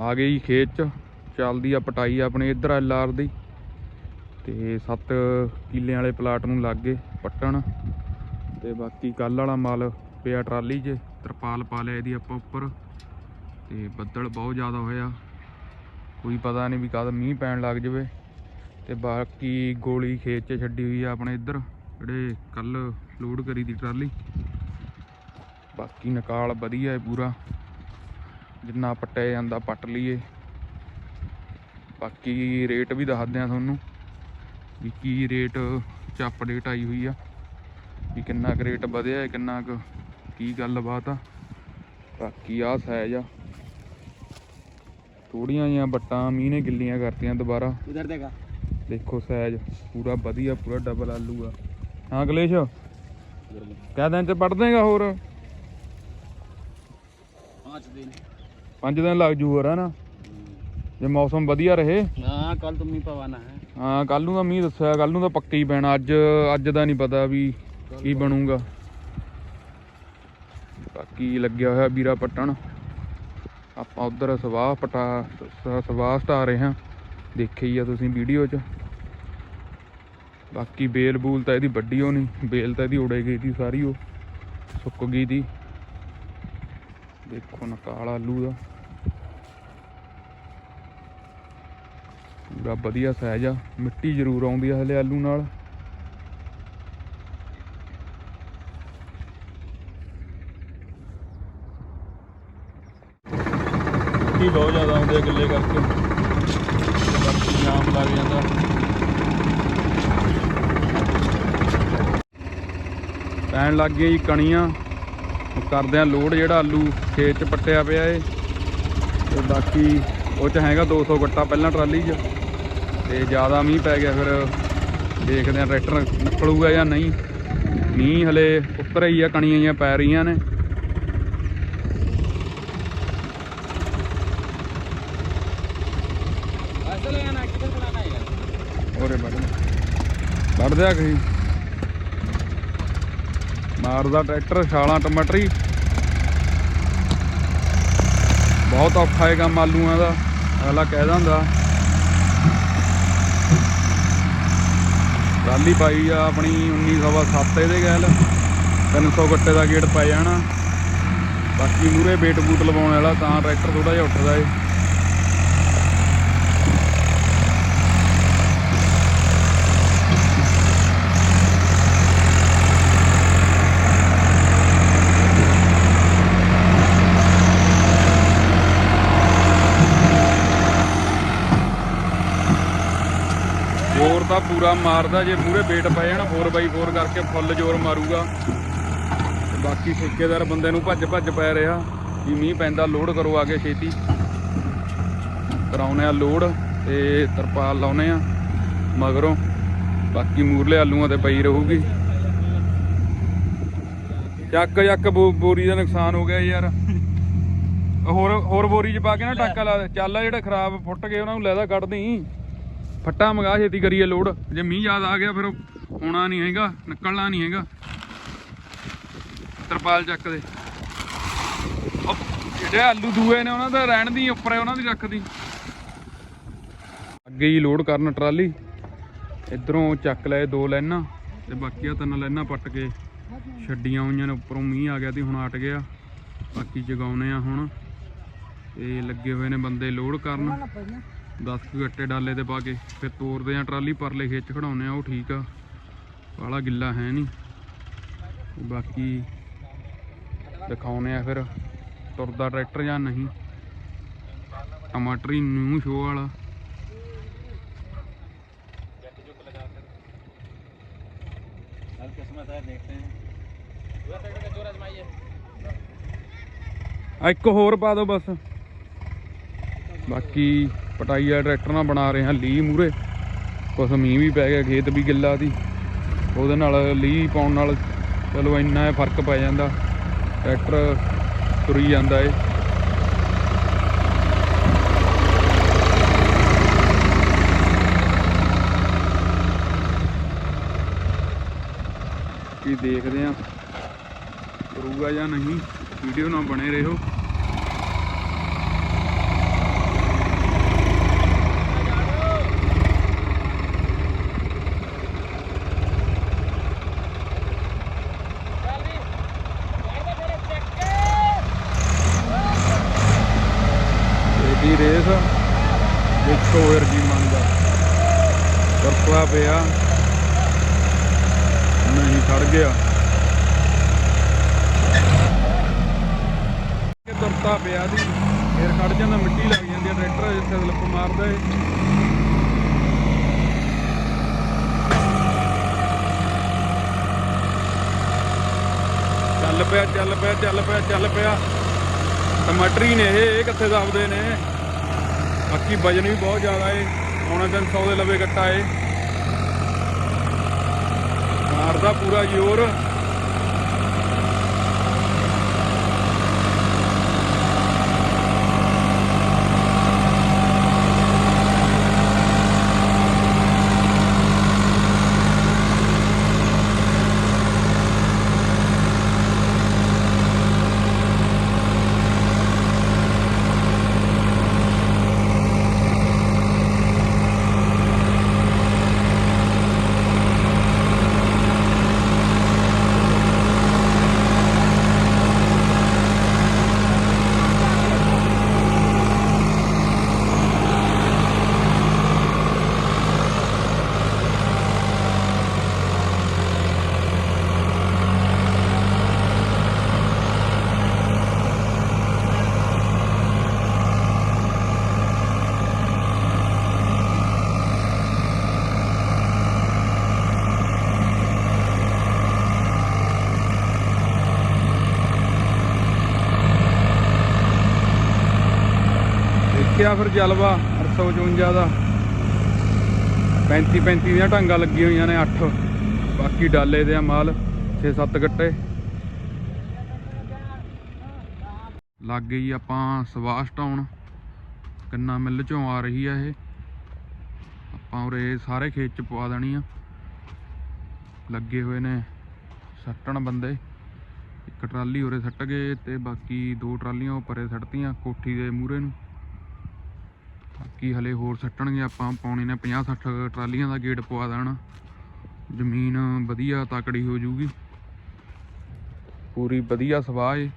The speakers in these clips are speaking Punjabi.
ਆ ਗਏ ਜੀ ਖੇਤ ਚ, ਚੱਲਦੀ ਆ ਪਟਾਈ ਆਪਣੇ ਇੱਧਰ ਐਲਆਰ ਦੀ। ਤੇ 7 ਕਿੱਲੇ ਵਾਲੇ ਪਲਾਟ ਨੂੰ ਲੱਗ ਗਏ ਪੱਟਣ। ਤੇ ਬਾਕੀ ਕੱਲ ਵਾਲਾ ਮਾਲ ਪਿਆ ਟਰਾਲੀ 'ਚ, ਤਰਪਾਲ ਪਾ ਲਿਆ ਇਹਦੀ ਆਪਾਂ ਉੱਪਰ। ਤੇ ਬੱਦਲ ਬਹੁਤ ਜ਼ਿਆਦਾ ਹੋਇਆ। ਕੋਈ ਪਤਾ ਨਹੀਂ ਵੀ ਕਦ ਮੀਂਹ ਪੈਣ ਲੱਗ ਜਾਵੇ। ਤੇ ਬਾਕੀ ਗੋਲੀ ਖੇਤ 'ਚ ਛੱਡੀ ਹੋਈ ਆ ਆਪਣੇ ਇੱਧਰ, ਜਿਹੜੇ ਕੱਲ ਲੋਡ ਕਰੀ ਦੀ ਟਰਾਲੀ। ਬਾਕੀ ਨਕਾਲ ਵਧੀਆ ਹੈ ਪੂਰਾ। ਜਿੰਨਾ ਪੱਟਿਆ ਜਾਂਦਾ ਪੱਟ ਲਈਏ। ਬਾਕੀ ਰੇਟ ਵੀ ਦੱਸਦੇ ਆ ਤੁਹਾਨੂੰ ਵੀ ਕੀ ਰੇਟ ਚ ਅਪਡੇਟ ਆਈ ਹੋਈ ਆ ਵੀ ਕਿੰਨਾ ਕੁ ਰੇਟ ਵਧਿਆ ਹੈ ਕਿੰਨਾ ਕੁ ਕੀ ਗੱਲਬਾਤ ਆ। ਬਾਕੀ ਆਹ ਸਾਈਜ਼ ਆ। ਥੋੜੀਆਂ ਜਿਹੀਆਂ ਬੱਟਾਂ ਮੀਂਹ ਨੇ ਗਿੱਲੀਆਂ ਕਰਤੀਆਂ ਦੁਬਾਰਾ। ਇਧਰ ਦੇਖਾ। ਦੇਖੋ ਸਾਈਜ਼ ਪੂਰਾ ਵਧੀਆ ਪੂਰਾ ਡਬਲ ਆਲੂ ਆ। ਹਾਂ ਕਲੇਸ਼ ਕਹ ਦਿਨ ਚ ਪੜ ਦੇਗਾ ਹੋਰ? 5 ਦਿਨ। ਪੰਜ ਦਿਨ ਲੱਗ ਜੂ ਹੋਰ ਹਨਾ ਜੇ ਮੌਸਮ ਵਧੀਆ ਰਹੇ। ਹਾਂ ਕੱਲ ਤੁਮੀ ਪਵਾਨਾ ਹੈ। ਹਾਂ ਕੱਲ ਨੂੰ ਤਾਂ ਮੀਂਹ ਦੱਸਿਆ ਕੱਲ ਨੂੰ ਤਾਂ ਪੱਕਾ ਹੀ ਪੈਣਾ। ਅੱਜ ਅੱਜ ਦਾ ਨਹੀਂ ਪਤਾ ਵੀ ਕੀ ਬਣੂਗਾ। ਬਾਕੀ ਲੱਗਿਆ ਹੋਇਆ ਵੀਰਾ ਪੱਟਣ। ਆਪਾਂ ਉਧਰ ਸਵਾਹ ਪਟਾ ਸਵਾਹ ਸਟਾ ਰਹੇ ਹਾਂ। ਦੇਖੀ ਆ ਤੁਸੀਂ ਵੀਡੀਓ 'ਚ। ਬਾਕੀ ਬੇਲ ਬੂਲ ਤਾਂ ਇਹਦੀ ਵੱਡੀ ਹੋ ਨਹੀਂ ਬੇਲ ਤਾਂ ਇਹਦੀ ਉੜੇ ਗਈ ਸੀ ਸਾਰੀ ਉਹ। ਸੁੱਕ ਗਈ ਦੀ। ਦੇਖੋ ਨਕਾਲ ਆਲੂ ਦਾ। ਪੂਰਾ ਵਧੀਆ ਸਾਈਜ਼ ਆ। ਮਿੱਟੀ ਜ਼ਰੂਰ ਆਉਂਦੀ ਆ ਹਲੇ ਆਲੂ ਨਾਲ। ਮਿੱਟੀ ਬਹੁਤ ਜ਼ਿਆਦਾ ਆਉਂਦੀ ਆ ਗਿੱਲੇ ਕਰਕੇ। ਤੇ ਬਾਕੀ ਜਾਮ ਲੱਗ ਜਾਂਦਾ। ਪੈਣ ਲੱਗ ਗਈਆਂ ਜੀ ਕਣੀਆਂ। ਉਹ ਕਰਦੇ ਆ ਲੋਡ ਜਿਹੜਾ ਆਲੂ ਖੇਤ ਚ ਪੱਟਿਆ ਪਿਆ ਏ। ਤੇ ਬਾਕੀ ਉਹ ਚ ਹੈਗਾ 200 ਗੱਟਾ ਪਹਿਲਾਂ ਟਰਾਲੀ 'ਚ। ਤੇ ਜ਼ਿਆਦਾ ਮੀਂਹ ਪੈ ਗਿਆ ਫਿਰ ਦੇਖਦੇ ਆ ਟਰੈਕਟਰ ਨਿਕਲੂਗਾ ਜਾਂ ਨਹੀਂ। ਮੀਂਹ ਹਲੇ ਉੱਤਰ ਹੀ ਆ, ਕਣੀਆਂ ਜਾਂ ਪੈ ਰਹੀਆਂ ਨੇ। ਹੋਰੇ ਬੜਨ ਵੱਢ ਦਿਆ ਕਹੀ। ਮਾਰਦਾ ਟਰੈਕਟਰ, ਛਾਲਾਂ ਟਮਾਟਰੀ। ਬਹੁਤ ਔਖਾ ਹੈ ਕੰਮ ਆਲੂਆਂ ਦਾ। ਅਗਲਾ ਕਹਿ ਦਿੰਦਾ ਟਰਾਲੀ ਪਾਈ ਆ ਆਪਣੀ 1907 ਇਹਦੇ ਗੈਲ। 300 ਗੱਟੇ ਦਾ ਗੇਟ ਪੈ ਜਾਣਾ। ਬਾਕੀ ਮੂਰੇ ਬੇਟ ਬੂਟ ਲਵਾਉਣ ਵਾਲਾ ਤਾਂ ਟਰੈਕਟਰ ਥੋੜਾ ਜਿਹਾ ਉੱਠਦਾ ਏ ਜ਼ੋਰ ਤਾਂ ਪੂਰਾ ਮਾਰਦਾ ਜੇ ਪੂਰੇ ਵੇਟ ਪੈ ਜਾਣ 4x4 ਕਰਕੇ ਫੁੱਲ ਜ਼ੋਰ ਮਾਰੂਗਾ। ਬਾਕੀ ਠੇਕੇਦਾਰ ਬੰਦੇ ਨੂੰ ਭੱਜ ਭੱਜ ਪੈ ਰਿਹਾ ਵੀ ਮੀਂਹ ਪੈਂਦਾ ਲੋਡ ਕਰੋ ਆ ਕੇ ਛੇਤੀ। ਕਰਾਉਨੇ ਆ ਲੋਡ ਤੇ ਤਰਪਾਲ ਲਾਉਨੇ ਆ ਮਗਰੋਂ। ਬਾਕੀ ਮੂਰਲੇ ਆਲੂਆਂ ਤੇ ਪਈ ਰਹੂਗੀ। ਚੱਕ ਚੱਕ ਬੋਰੀ ਦਾ ਨੁਕਸਾਨ ਹੋ ਗਿਆ ਯਾਰ। ਹੋਰ ਹੋਰ ਬੋਰੀ ਚ ਪਾ ਕੇ ਨਾ ਟਾਕਾ ਲਾ ਦੇ। ਚੱਲ ਜਿਹੜਾ ਖਰਾਬ ਫੁੱਟ ਗਏ ਉਹਨਾਂ ਨੂੰ ਲੈਦਾ ਕੱਢ ਦੇਈ। ਫੱਟਾ ਮੰਗਾ, ਛੇਤੀ ਕਰੀਏ ਲੋਡ। ਜੇ ਮੀਂਹ ਜ਼ਿਆਦਾ ਆ ਗਿਆ, ਫਿਰ ਉਹ ਹੋਣਾ ਨਹੀਂ ਹੈਗਾ, ਨਿਕਲਣਾ ਨਹੀਂ ਹੈਗਾ। ਤਰਪਾਲ ਚੱਕ ਦੇ। ਜਿਹੜੇ ਆਲੂ ਦੂਏ ਨੇ, ਉਹਨਾਂ ਦਾ ਰਹਿਣ ਦੀ, ਉੱਪਰ ਉਹਨਾਂ ਦੀ ਰੱਖਦੀ ਅੱਗੇ ਹੀ ਲੋਡ ਕਰਨ ਟਰਾਲੀ। ਇਧਰੋਂ ਚੱਕ ਲਏ ਦੋ ਲਾਈਨਾਂ, ਤੇ ਬਾਕੀ ਆ ਤਿੰਨ ਲਾਈਨਾਂ ਪੱਟ ਕੇ ਛੱਡੀਆਂ ਹੋਈਆਂ ਨੇ। ਉੱਪਰੋਂ ਮੀਂਹ ਆ ਗਿਆ ਤੇ ਹੁਣ ਹਟ ਗਿਆ। ਬਾਕੀ ਜਗਾਉਨੇ ਆ ਹੁਣ। ਤੇ ਲੱਗੇ ਹੋਏ ਨੇ ਬੰਦੇ ਲੋਡ ਕਰਨ। ਦਸ ਕੁ ਗੱਟੇ ਡਾਲੇ ਦੇ ਪਾ ਕੇ ਫਿਰ ਤੋਰਦੇ ਆ ਟਰਾਲੀ ਪਰਲੇ ਖਿੱਚ ਖੜਾਉਨੇ ਆ ਉਹ ਠੀਕ ਆ। ਵਾਲਾ ਗਿੱਲਾ ਹੈ ਨਹੀਂ। ਬਾਕੀ ਦਿਖਾਉਨੇ ਆ ਫਿਰ ਤੁਰਦਾ ਟਰੈਕਟਰ ਜਾਂ ਨਹੀਂ। ਟਮਾਟਰੀ ਨਿਊ ਸ਼ੋ ਵਾਲਾ। ਇੱਕ ਹੋਰ ਪਾ ਦਿਓ ਬਸ। ਬਾਕੀ ਪਟਾਈ ਵਾਲਾ ਟਰੈਕਟਰ ਨਾਲ ਬਣਾ ਰਹੇ ਹਾਂ ਲੀ ਮੂਰੇ ਕੁਛ ਮੀਂਹ ਵੀ ਪੈ ਗਿਆ, ਖੇਤ ਵੀ ਗਿੱਲਾ ਦੀ ਉਹਦੇ ਨਾਲ ਲੀ ਪਾਉਣ ਨਾਲ ਚਲੋ ਇੰਨਾ ਫ਼ਰਕ ਪੈ ਜਾਂਦਾ। ਟਰੈਕਟਰ ਤੁਰੀ ਜਾਂਦਾ ਏ। ਕੀ ਦੇਖਦੇ ਆ? ਕਰੂਗਾ ਜਾਂ ਨਹੀਂ? ਵੀਡੀਓ ਨਾਲ ਬਣੇ ਰਹੋ ਲਾਤੀ ਰੇਸ ਦੇਖੋ ਵੀਰ ਜੀ ਮੰਨਦਾ ਕਰਪਲਾ ਪਿਆ। ਨਹੀਂ ਖੜ ਗਿਆ। ਇਹ ਤੁਰਤਾ ਪਿਆ ਦੀ ਫੇਰ ਖੜ ਜਾਂਦਾ, ਮਿੱਟੀ ਲੱਗ ਜਾਂਦੀ ਹੈ ਟਰੈਕਟਰ ਜਿੱਥੇ ਸਲਿੱਪ ਮਾਰਦਾ ਏ। ਚੱਲ ਪਿਆ ਚੱਲ ਪਿਆ ਚੱਲ ਪਿਆ ਚੱਲ ਪਿਆ। ਟਮਾਟਰ ਹੀ ਨੇ ਇਹ ਇਹ ਕਿੱਥੇ ਦੱਬਦੇ ਨੇ? ਬਾਕੀ ਵਜਨ ਵੀ ਬਹੁਤ ਜ਼ਿਆਦਾ ਏ। ਪੌਣਾ 300 ਦੇ ਲਵੇ ਗੱਟਾ ਏ ਮਾਰਦਾ ਪੂਰਾ ਜ਼ੋਰ। ਦੇਖਿਆ ਫਿਰ ਜਲਵਾ 854 ਦਾ। 35 35 ਦੀਆਂ ਢਾਂਗਾ ਲੱਗੀਆਂ ਹੋਈਆਂ ਨੇ 8 ਬਾਕੀ ਡਾਲੇ ਦੇ ਆ ਮਾਲ 6-7 ਗੱਟੇ। ਲੱਗ ਗਈ ਆਪਾਂ ਸਵਾਸ ਟਾਉਣ ਕੰਨਾ ਮਿੱਲ ਚੋਂ ਆ ਰਹੀ ਆ ਇਹ। ਆਪਾਂ ਉਰੇ ਸਾਰੇ ਖੇਤ ਚ ਪਵਾ ਦੇਣੀ ਆ। ਲੱਗੇ ਹੋਏ ਨੇ ਸੱਟਣ ਬੰਦੇ। ਇੱਕ ਟਰਾਲੀ ਉਰੇ ਸੱਟ ਗਏ ਤੇ ਬਾਕੀ ਦੋ ਟਰਾਲੀਆਂ ਉਹ ਪਰੇ ਸੱਟਤੀਆਂ ਕੋਠੀ ਦੇ ਮੂਹਰੇ ਨੂੰ। ਬਾਕੀ ਹਲੇ ਹੋਰ ਸੱਟਣਗੇ ਆਪਾਂ ਪਾਉਣੇ ਨੇ 50 60 ਟਰਾਲੀਆਂ ਦਾ ਗੇਟ ਪਵਾ ਦੇਣਾ। ਜ਼ਮੀਨ ਵਧੀਆ ਤਕੜੀ ਹੋ ਜੂਗੀ ਪੂਰੀ ਵਧੀਆ ਸਵਾਹ ਏ।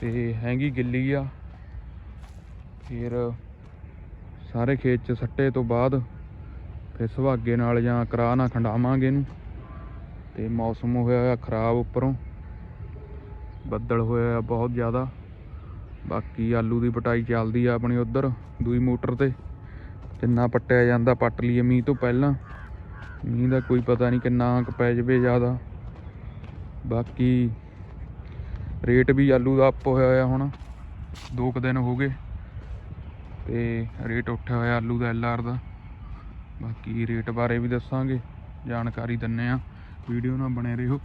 ਤੇ ਹੈਗੀ ਗਿੱਲੀ ਆ। ਫਿਰ ਸਾਰੇ ਖੇਤ ਚ ਸੱਟੇ ਤੋਂ ਬਾਅਦ ਫਿਰ ਸੁਹਾਗੇ ਨਾਲ ਜਾਂ ਕਰਾ ਨਾਲ ਖੰਡਾਵਾਂਗੇ ਇਹਨੂੰ। ਤੇ ਮੌਸਮ ਹੋਇਆ ਹੋਇਆ ਖਰਾਬ ਉੱਪਰੋਂ। ਬੱਦਲ ਹੋਇਆ ਆ ਬਹੁਤ ਜ਼ਿਆਦਾ। ਬਾਕੀ ਆਲੂ ਦੀ ਪਟਾਈ ਚੱਲਦੀ ਆ ਆਪਣੀ ਉਧਰ, ਦੂਈ ਮੋਟਰ ਤੇ। ਕਿੰਨਾ ਪੱਟਿਆ ਜਾਂਦਾ ਪੱਟ ਲਈਏ ਮੀਂਹ ਤੋਂ ਪਹਿਲਾਂ। ਮੀਂਹ ਦਾ ਕੋਈ ਪਤਾ ਨਹੀਂ ਕਿੰਨਾ ਕੁ ਪੈ ਜਵੇ ਜ਼ਿਆਦਾ। ਬਾਕੀ ਰੇਟ ਵੀ ਆਲੂ ਦਾ ਅਪ ਹੋਇਆ ਹੋਇਆ ਹੁਣ, ਦੋ ਕੁ ਦਿਨ ਹੋ ਗਏ। ਤੇ ਰੇਟ ਉੱਠਿਆ ਹੋਇਆ ਆਲੂ ਦਾ ਐਲਆਰ ਦਾ। ਬਾਕੀ ਰੇਟ ਬਾਰੇ ਵੀ ਦੱਸਾਂਗੇ, ਜਾਣਕਾਰੀ ਦਿੰਨੇ ਆ। ਵੀਡੀਓ ਨਾਲ ਬਣੇ ਰਹੋ।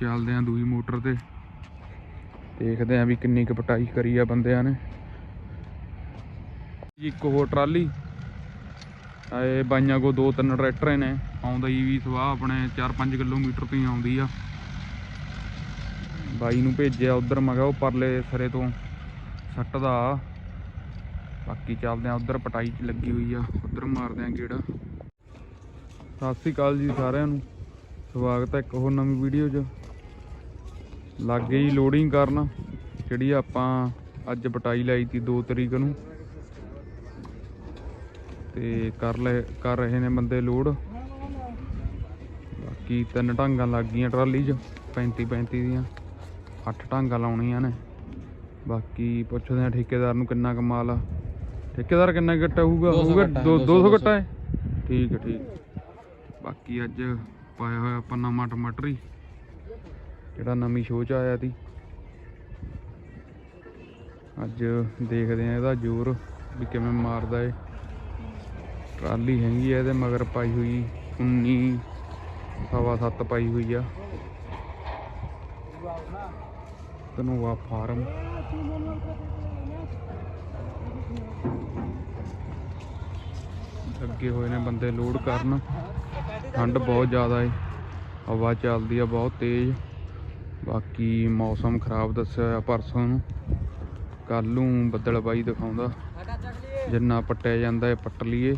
ਚੱਲਦੇ ਆ ਦੂਈ ਮੋਟਰ ਤੇ। ਦੇਖਦੇ ਆ ਵੀ ਕਿੰਨੀ ਕੁ ਪਟਾਈ ਕਰੀ ਆ ਬੰਦਿਆਂ ਨੇ। ਜੀ, ਇੱਕ ਹੋਰ ਟਰਾਲੀ। ਆਏ ਬਾਈਆਂ ਕੋ ਦੋ ਤਿੰਨ ਟਰੈਕਟਰ ਨੇ, ਆਉਂਦਾ ਹੀ ਵੀ ਸਵਾਹ ਆਪਣੇ 4-5 ਕਿਲੋਮੀਟਰ ਤੋਂ ਹੀ ਆਉਂਦੀ ਆ। ਬਾਈ ਨੂੰ ਭੇਜਿਆ ਉਧਰ, ਮੈਂ ਕਿਹਾ ਉਹ ਪਰਲੇ ਸਿਰੇ ਤੋਂ ਸੱਟਦਾ ਬਾਕੀ ਚੱਲਦੇ ਆ, ਉਧਰ ਪਟਾਈ ਚ ਲੱਗੀ ਹੋਈ ਆ, ਉਧਰ ਮਾਰਦੇ ਆ ਗੇੜਾ। ਸਤਿ ਸ੍ਰੀ ਅਕਾਲ ਜੀ ਸਾਰਿਆਂ ਨੂੰ। ਸਵਾਗਤ ਹੈ ਇੱਕ ਹੋਰ ਨਵੀਂ ਵੀਡੀਓ 'ਚ। ਲੱਗ ਗਈ ਲੋਡਿੰਗ ਕਰਨ ਜਿਹੜੀ ਆਪਾਂ ਅੱਜ ਪਟਾਈ ਲਾਈ ਤੀ 2 ਤਰੀਕ ਨੂੰ। ਤੇ ਕਰ ਲੈ ਕਰ ਰਹੇ ਨੇ ਬੰਦੇ ਲੋਡ ਬਾਕੀ ਤਿੰਨ ਢਾਂਗਾਂ ਲੱਗ ਗਈਆਂ ਟਰਾਲੀ 'ਚ 35 35 ਦੀਆਂ। 8 ਢਾਂਗਾਂ ਲਾਉਣੀਆਂ ਨੇ। ਬਾਕੀ ਪੁੱਛਦੇ ਆ ਠੇਕੇਦਾਰ ਨੂੰ ਕਿੰਨਾ ਕਮਾਲ ਆ। ਠੇਕੇਦਾਰ ਕਿੰਨਾ ਗੱਟਾ ਹੋਊਗਾ 200 ਹੋਊਗਾ ਗੱਟਾ ਹੈ, 200 200 ਗੱਟਾ ਹੈ ਠੀਕ ਹੈ ਠੀਕ। ਬਾਕੀ ਅੱਜ ਪਾਇਆ ਹੋਇਆ ਆਪਾਂ ਨਵਾਂ ਟਮਾਟਰੀ ਜਿਹੜਾ ਨਵੀਂ ਸ਼ੋਅ ਚ ਆਇਆ ਸੀ। ਅੱਜ ਦੇਖਦੇ ਆ ਇਹਦਾ ਜ਼ੋਰ ਵੀ ਕਿਵੇਂ ਮਾਰਦਾ ਏ। ਟਰਾਲੀ ਹੈਗੀ ਆ ਇਹਦੇ ਮਗਰ ਪਾਈ ਹੋਈ 19 ਸਵਾ ਸੱਤ ਪਾਈ ਹੋਈ ਆ। ਧਨੋਆ ਫਾਰਮ। ਲੱਗੇ ਹੋਏ ਨੇ ਬੰਦੇ ਲੋਡ ਕਰਨ। ਠੰਡ ਬਹੁਤ ਜ਼ਿਆਦਾ ਏ। ਹਵਾ ਚੱਲਦੀ ਆ ਬਹੁਤ ਤੇਜ਼। ਬਾਕੀ ਮੌਸਮ ਖਰਾਬ ਦੱਸਿਆ ਹੋਇਆ ਪਰਸੋਂ ਨੂੰ। ਕੱਲ ਨੂੰ ਬੱਦਲ ਬੱਦਲਬਾਈ ਦਿਖਾਉਂਦਾ। ਜਿੰਨਾ ਪੱਟਿਆ ਜਾਂਦਾ ਇਹ ਪੱਟ ਲਈਏ।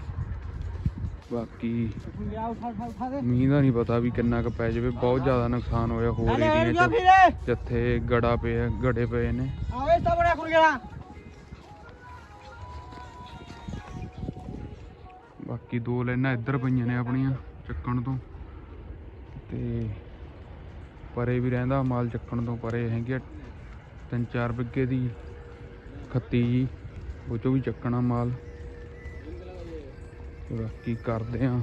ਬਾਕੀ ਮੀਂਹ ਦਾ ਨਹੀਂ ਪਤਾ ਵੀ ਕਿੰਨਾ ਕੁ ਪੈ ਜਾਵੇ। ਬਹੁਤ ਜ਼ਿਆਦਾ ਨੁਕਸਾਨ ਹੋਇਆ ਹੋਰ ਏਰੀਏ 'ਚ। ਜਿੱਥੇ ਗੜਾ ਪਿਆ ਗੜੇ ਪਏ ਨੇ। ਬਾਕੀ ਦੋ ਲਾਈਨਾਂ ਇੱਧਰ ਪਈਆਂ ਨੇ ਆਪਣੀਆਂ ਚੱਕਣ ਤੋਂ। ਤੇ ਪਰੇ ਵੀ ਰਹਿੰਦਾ ਮਾਲ ਚੱਕਣ ਤੋਂ ਪਰੇ ਹੈਗੇ ਆ ਤਿੰਨ ਚਾਰ ਬਿੱਗੇ ਦੀ ਖੱਤੀ ਜੀ ਉਹ ਚੋਂ ਵੀ ਚੱਕਣਾ ਮਾਲ ਤੇ ਬਾਕੀ ਕਰਦੇ ਆ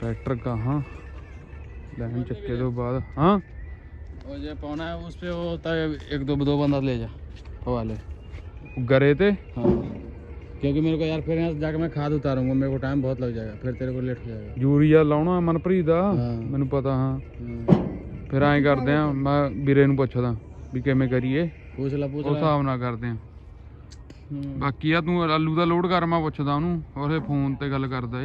ਟਰੈਕਟਰ ਕਹਾਂ ਲਾਈਨ ਚੱਕੇ ਤੋਂ ਬਾਅਦ ਹਾਂ वो जो पौना है उस पे वो होता है एक दो दो बंदा ले जा वो वाले ਗਰੇ ਤੇ हाँ क्योंकि मेरे को यार फिर यहाँ से जाकर मैं खाद उतारूंगा मेरे को टाइम बहुत लग जाएगा फिर तेरे को लेट हो जाएगा ਯੂਰੀਆ ਲਾਉਣਾ ਮਨਪ੍ਰੀਤ ਦਾ ਹਾਂ। ਮੈਨੂੰ ਪਤਾ ਹਾਂ हाँ। फिर आए करते मैं भीरे पुछदा भी किमें करिए हिसाब ना करते हैं। बाकी है तू आलू का लोड कर मैं पुछदा ओनू और फ़ोन ते गल कर दे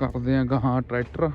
करते हैं ट्रैक्टर?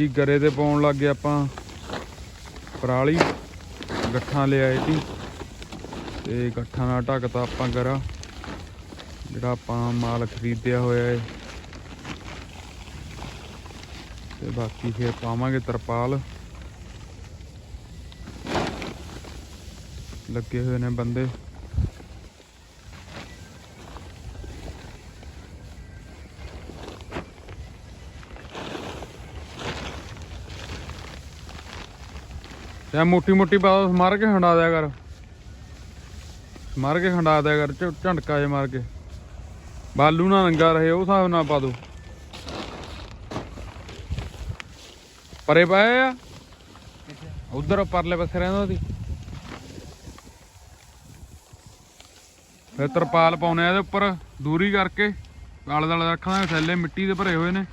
ਹਾਂਜੀ ਗਰੇ ਤੇ ਪਾਉਣ ਲੱਗ ਗਏ ਆਪਾਂ। ਪਰਾਲੀ, ਗੱਠਾਂ ਲਿਆਏ ਸੀ। ਤੇ ਗੱਠਾਂ ਨਾਲ ਢੱਕਤਾ ਆਪਾਂ ਗਰਾ। ਜਿਹੜਾ ਆਪਾਂ ਮਾਲ ਖਰੀਦਿਆ ਹੋਇਆ ਹੈ ਤੇ ਬਾਕੀ ਫਿਰ ਪਾਵਾਂਗੇ ਤਰਪਾਲ। ਲੱਗੇ ਹੋਏ ਨੇ ਬੰਦੇ। ਤੇ ਮੋਟੀ ਮੋਟੀ ਬਾਤ ਮਾਰ ਕੇ ਹੰਡਾ ਦਿਆ ਕਰ। ਮਾਰ ਕੇ ਹੰਡਾ ਦਿਆ ਕਰ, ਝ- ਜੇ ਮਾਰ ਕੇ। ਬਾਲੂ ਨਾ ਨੰਗਾ ਰਹੇ, ਉਹ ਹਿਸਾਬ ਨਾਲ ਪਾ ਦੋ। ਪਰੇ ਪਾਏ ਆ? ਉਧਰ ਪਰਲੇ ਪਾਸੇ ਰਹਿੰਦਾ ਉਹਦੀ ਫਿਰ ਤਰਪਾਲ ਪਾਉਨੇ ਆ ਇਹਦੇ ਉੱਪਰ, ਦੂਰੀ ਕਰਕੇ। ਆਲੇ ਦੁਆਲੇ ਰੱਖਣਾ, ਥੱਲੇ ਮਿੱਟੀ ਦੇ ਭਰੇ ਹੋਏ ਨੇ।